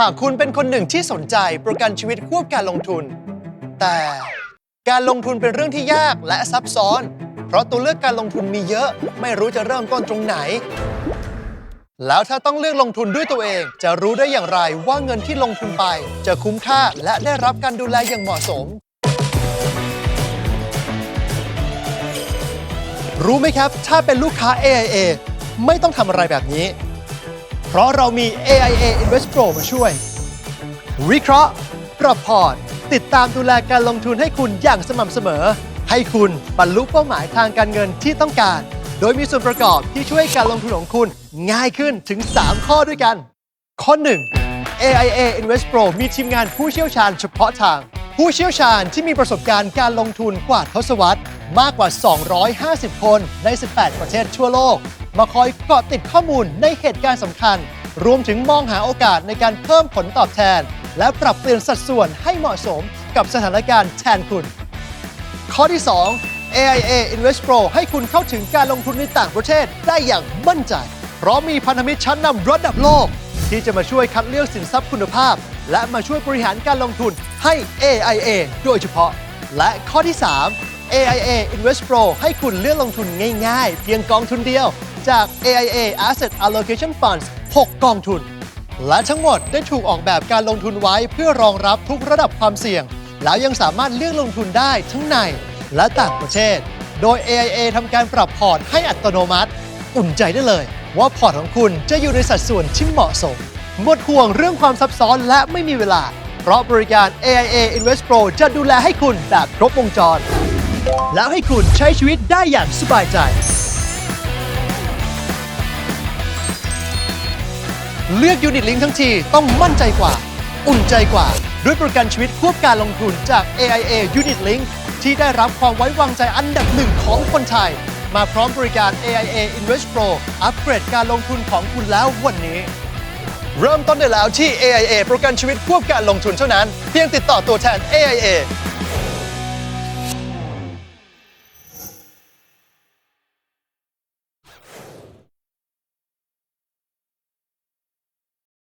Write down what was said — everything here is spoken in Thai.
หากคุณเป็นคนหนึ่งที่สนใจประกันชีวิตควบการลงทุน แต่การลงทุนเป็นเรื่องที่ยากและซับซ้อน เพราะตัวเลือกการลงทุนมีเยอะ ไม่รู้จะเริ่มต้นตรงไหน แล้วถ้าต้องเลือกลงทุนด้วยตัวเอง จะรู้ได้อย่างไรว่าเงินที่ลงทุนไป จะคุ้มค่าและได้รับการดูแลอย่างเหมาะสม รู้ไหมครับ ถ้าเป็นลูกค้า AIA ไม่ต้องทำอะไรแบบนี้ ราะเรามี AIA Invest Pro มาช่วย วิเคราะห์ปรับพอร์ต ติดตามดูแลการลงทุนให้คุณอย่างสม่ำเสมอ ให้คุณบรรลุเป้าหมายทางการเงินที่ต้องการ โดยมีส่วนประกอบที่ช่วยการลงทุนของคุณง่ายขึ้นถึง 3 ข้อด้วยกัน ข้อ 1 AIA Invest Pro มีทีมงานผู้เชี่ยวชาญเฉพาะทาง ผู้เชี่ยวชาญที่มีประสบการณ์การลงทุนกว่าทศวรรษ มากกว่า 250 คนใน 18 ประเทศทั่วโลก มาคอยเกาะติดข้อมูลในเหตุการณ์สำคัญ รวมถึงมองหาโอกาสในการเพิ่มผลตอบแทน และปรับเปลี่ยนสัดส่วนให้เหมาะสมกับสถานการณ์แทนคุณ ข้อที่ 2 AIA Invest Pro ให้คุณเข้าถึงการลงทุนในต่างประเทศได้อย่างมั่นใจ เพราะมีพันธมิตรชั้นนำระดับโลก ที่จะมาช่วยคัดเลือกสินทรัพย์คุณภาพ และมาช่วยบริหารการลงทุนให้ AIA โดยเฉพาะ และข้อที่ 3 AIA Invest Pro ให้คุณเลือกลงทุนง่ายๆ เพียงกองทุนเดียว จาก AIA Asset Allocation Funds 6 กองทุน และทั้งหมดได้ถูกออกแบบการลงทุนไว้เพื่อรองรับทุกระดับความเสี่ยง แล้วยังสามารถเลือกลงทุนได้ทั้งในและต่างประเทศ โดย AIA ทำการปรับพอร์ตให้อัตโนมัติ อุ่นใจได้เลย ว่าพอร์ตของคุณจะอยู่ในสัดส่วนที่เหมาะสมหมดห่วงเรื่องความซับซ้อนและไม่มีเวลา เพราะบริการ AIA Invest Pro จะดูแลให้คุณแบบครบวงจร แล้วให้คุณใช้ชีวิตได้อย่างสบายใจ เลือกยูนิตลิงทั้งทีต้องมั่นใจกว่า อุ่นใจกว่า ด้วยประกันชีวิตควบการลงทุนจาก AIA Unit Link ที่ได้รับความไว้วางใจอันดับหนึ่งของคนไทย มาพร้อมบริการ AIA Invest Pro อัปเกรดการลงทุนของคุณแล้ววันนี้ เริ่มต้นได้แล้วที่ AIA ประกันชีวิตควบการลงทุนเท่านั้น เพียงติดต่อตัวแทน AIA